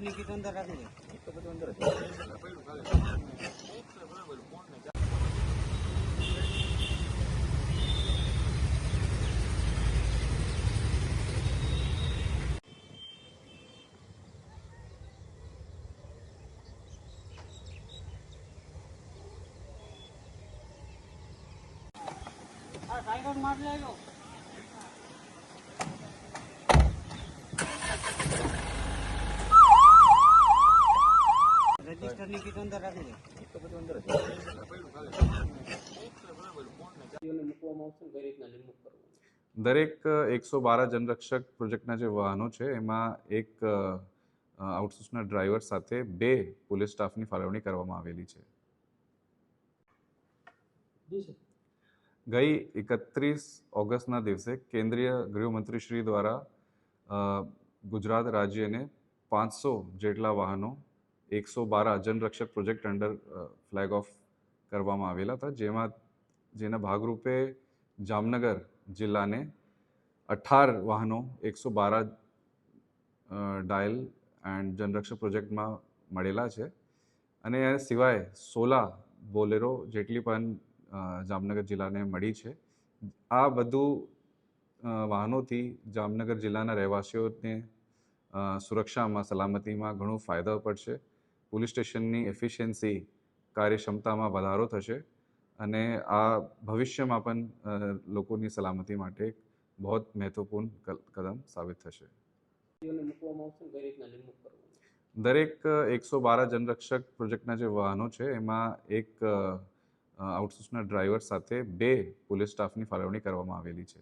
રજિસ્ટરની કીટ અંદર રાખી દે આ સાયકલ માર લેજો દરેક એકસો બાર જનરક્ષક પ્રોજેક્ટના જે વાહનો છે, એમાં એક આઉટસોર્સના ડ્રાઈવર સાથે બે પોલીસ સ્ટાફની ફાળવણી કરવામાં આવેલી છે. ગઈ એકત્રીસ ઓગસ્ટના દિવસે કેન્દ્રીય ગૃહમંત્રી શ્રી દ્વારા ગુજરાત રાજ્યને પાંચસો જેટલા વાહનો એકસો બારા જનરક્ષક પ્રોજેક્ટ અંડર ફ્લેગ ઓફ કરવામાં આવેલા હતા. જેમાં, જેના ભાગરૂપે જામનગર જિલ્લાને અઠાર વાહનો, એકસો બારા ડાયલ એન્ડ જનરક્ષક પ્રોજેક્ટમાં મળેલા છે. અને એ સિવાય સોલા બોલેરો જેટલી પણ જામનગર જિલ્લાને મળી છે. આ બધું વાહનોથી જામનગર જિલ્લાના રહેવાસીઓને સુરક્ષામાં, સલામતીમાં ઘણો ફાયદો પડશે. પોલીસ સ્ટેશનની એફિશિયન્સી કાર્યક્ષમતામાં વધારો થશે અને આ ભવિષ્યમાં પણ લોકોની સલામતી માટે એક બહુ મહત્વપૂર્ણ કદમ સાબિત થશે. દરેક એકસો બાર જનરક્ષક પ્રોજેક્ટના જે વાહનો છે એમાં એક આઉટસોર્સના ડ્રાઈવર સાથે બે પોલીસ સ્ટાફની ફાળવણી કરવામાં આવેલી છે.